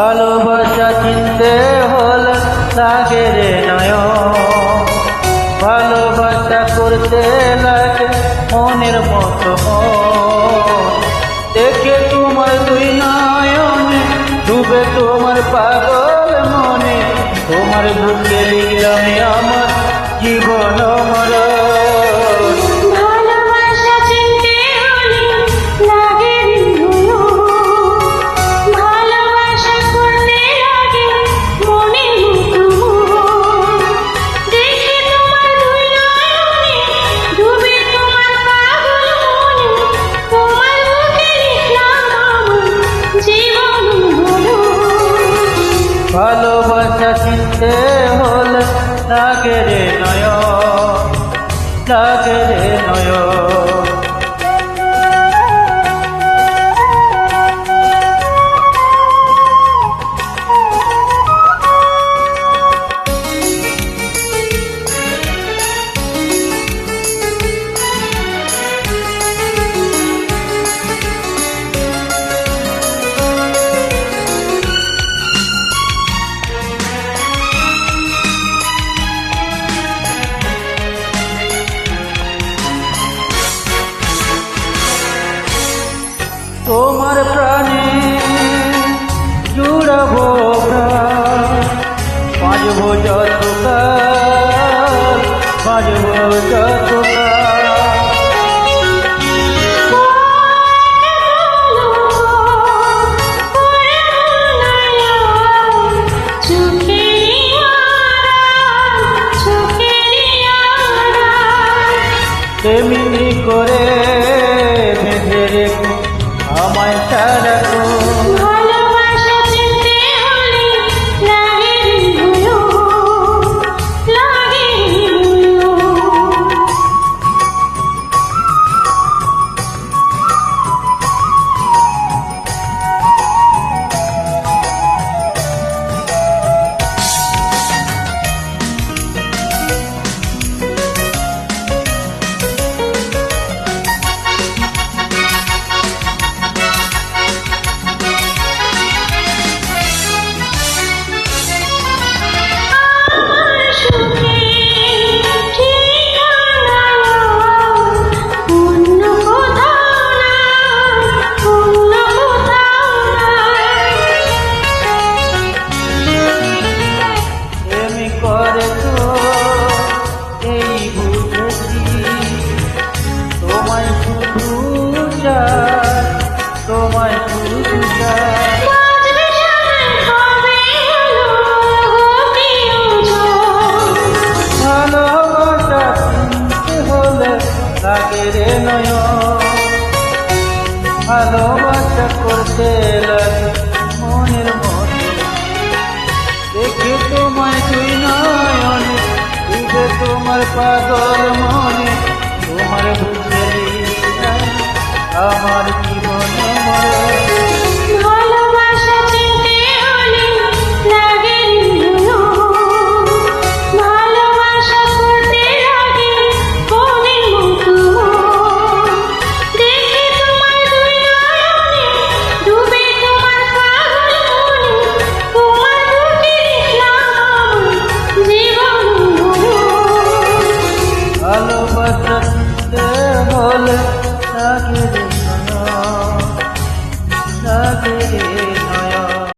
ভালোবাসা চিনতে হল লাগে রে নয় ভালোবাসা করতে লাগে মনের মতো। দেখে তোমার দুই নয় ডুবে তোমার পাগল মনে। তোমার বুকে লিখলাম আমার জীবন। রে নয় তোমার প্রাণে জুড়াবো বাজবো যতকাল বাজবো যতকাল তেমনি করে ভালোবাসা করতে এলাম মনের মতো। দেখে তোমায় তুই নয়ন তুই তোমার পাগল মনে, তোমার বুঝলি আমার জীবন মরে বাঁচাতে হলে